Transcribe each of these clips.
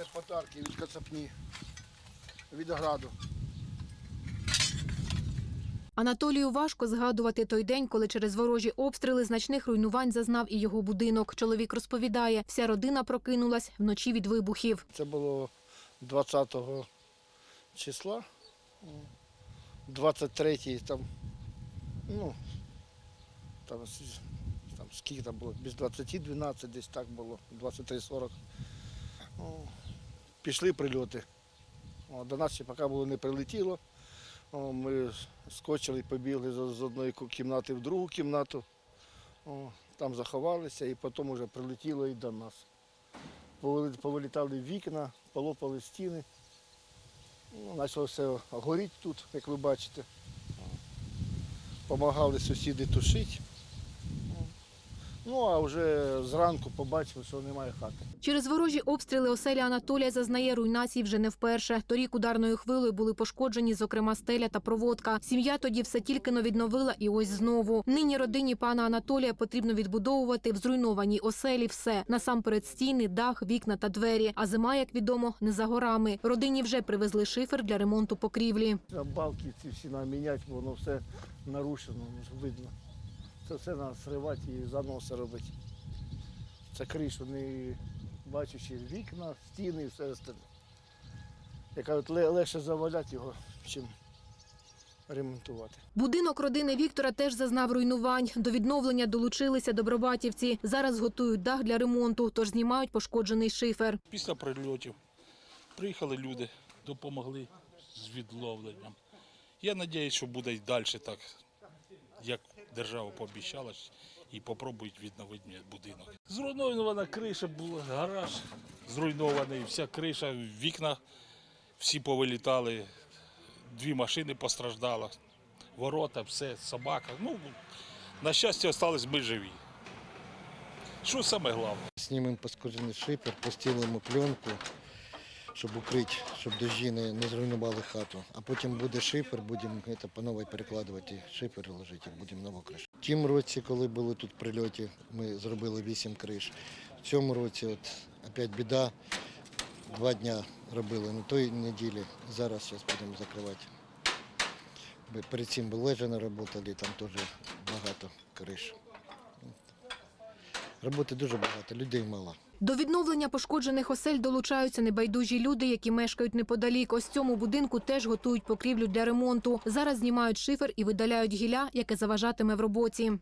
Це подарки від Кацапні, від ограду. Анатолію важко згадувати той день, коли через ворожі обстріли значних руйнувань зазнав і його будинок. Чоловік розповідає, вся родина прокинулась вночі від вибухів. Це було 20 числа, 23 там, ну, там, там скільки там було, без 20, 12 десь так було, 23-40. Пішли прильоти. До нас ще поки було не прилетіло. Ми скочили побігли з- одної кімнати в другу кімнату. Там заховалися і потім вже прилетіло і до нас. Повилітали вікна, полопали стіни. Ну, почало все горіти тут, як ви бачите. Помагали сусіди тушити. Ну, а вже зранку побачили, що немає хати. Через ворожі обстріли оселя Анатолія зазнає руйнацій вже не вперше. Торік ударною хвилею були пошкоджені, зокрема, стеля та проводка. Сім'я тоді все тільки но відновила і ось знову. Нині родині пана Анатолія потрібно відбудовувати в зруйнованій оселі все. Насамперед стіни, дах, вікна та двері. А зима, як відомо, не за горами. Родині вже привезли шифер для ремонту покрівлі. Балки ці всі нам міняти, воно все нарушено, видно. Це все треба сривати і заново все робити. Це кришу, не бачучи вікна, стіни і все остальне. Я кажу, легше заваляти його, чим ремонтувати. Будинок родини Віктора теж зазнав руйнувань. До відновлення долучилися добробатівці. Зараз готують дах для ремонту, тож знімають пошкоджений шифер. Після прильотів приїхали люди, допомогли з відловленням. Я сподіваюся, що буде й далі так, як держава пообіцяла, і спробують відновити будинок. Зруйнована криша була, гараж зруйнований, вся криша, вікна всі повилітали, дві машини постраждали, ворота, все, собака. Ну, на щастя, залишились ми живі. Що саме головне? Знімемо пошкоджений шипер, постілимо пленку, щоб укрити, щоб дощі не, не зруйнували хату. А потім буде шифер, будемо по новій перекладувати, шифер ложити, будемо нову кришу. В тім році, коли були тут прильоти, ми зробили вісім криш. В цьому році от опять біда. Два дня робили на той неділі. Зараз зараз будемо закривати. Перед цим Бележина працювали, там теж багато криш. Роботи дуже багато, людей мало. До відновлення пошкоджених осель долучаються небайдужі люди, які мешкають неподалік. Ось цьому будинку теж готують покрівлю для ремонту. Зараз знімають шифер і видаляють гілля, яке заважатиме в роботі.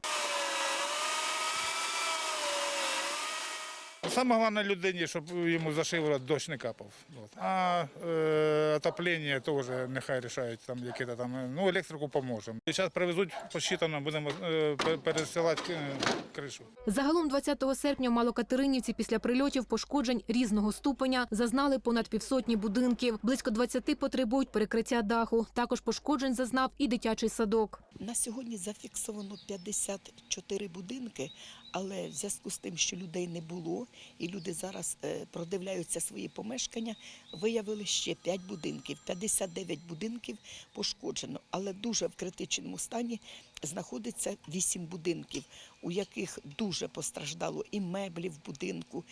Саме головне людині, щоб йому за шиворот дощ не капав. А е, отоплення теж нехай рішають, там, які там, е, ну, електрику поможемо. Зараз привезуть посчитано, будемо е, пересилати е, кришу. Загалом 20 серпня в Малокатеринівці після прильотів пошкоджень різного ступеня зазнали понад півсотні будинків. Близько 20 потребують перекриття даху. Також пошкоджень зазнав і дитячий садок. На сьогодні зафіксовано 54 будинки, але в зв'язку з тим, що людей не було, і люди зараз е, продивляються свої помешкання, виявили ще 5 будинків. 59 будинків пошкоджено, але дуже в критичному стані знаходиться 8 будинків, у яких дуже постраждало і меблі в будинку.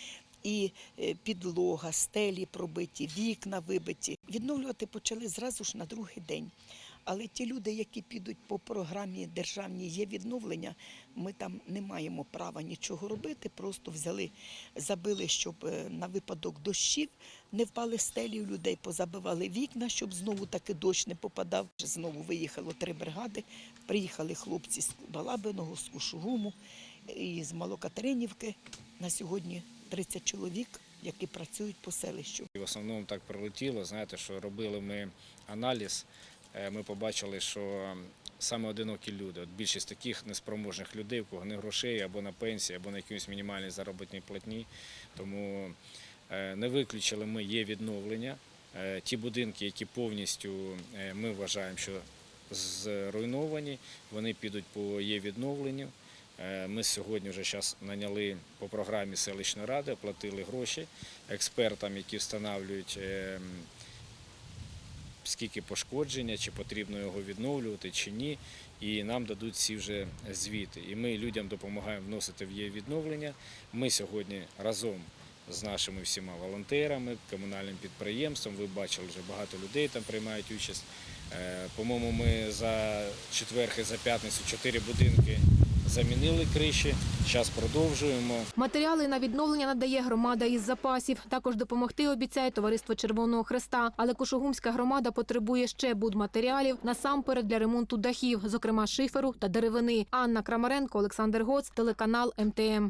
І е, підлога, стелі пробиті, вікна вибиті. Відновлювати почали зразу ж на другий день. Але ті люди, які підуть по програмі державній є відновлення, ми там не маємо права нічого робити. Просто взяли, забили, щоб е, на випадок дощів не впали стелі у людей, позабивали вікна, щоб знову таки дощ не попадав. Знову виїхало три бригади. Приїхали хлопці з Балабиного, з Кушугуму і з Малокатеринівки. На сьогодні 30 чоловік, які працюють по селищу. В основному так прилетіло. Знаєте, що робили ми аналіз, ми побачили, що саме одинокі люди, от більшість таких неспроможних людей, у кого не грошей або на пенсії, або на якійсь мінімальній заробітній платні. Тому е, не виключили ми є відновлення. Е, Ті будинки, які повністю е, ми вважаємо, що зруйновані, вони підуть по є відновленню. Е, Ми сьогодні вже зараз наняли по програмі селищної ради, оплатили гроші експертам, які встановлюють, е, скільки пошкодження, чи потрібно його відновлювати, чи ні. І нам дадуть всі вже звіти. І ми людям допомагаємо вносити в є відновлення. Ми сьогодні разом з нашими всіма волонтерами, комунальним підприємством. Ви бачили, вже багато людей там приймають участь. Е, По-моєму, ми за четвер і за п'ятницю чотири будинки замінили криші. Зараз продовжуємо. Матеріали на відновлення надає громада із запасів. Також допомогти обіцяє товариство Червоного Хреста. Але Кошугумська громада потребує ще будматеріалів насамперед для ремонту дахів, зокрема шиферу та деревини. Анна Крамаренко, Олександр Гоц, телеканал МТМ.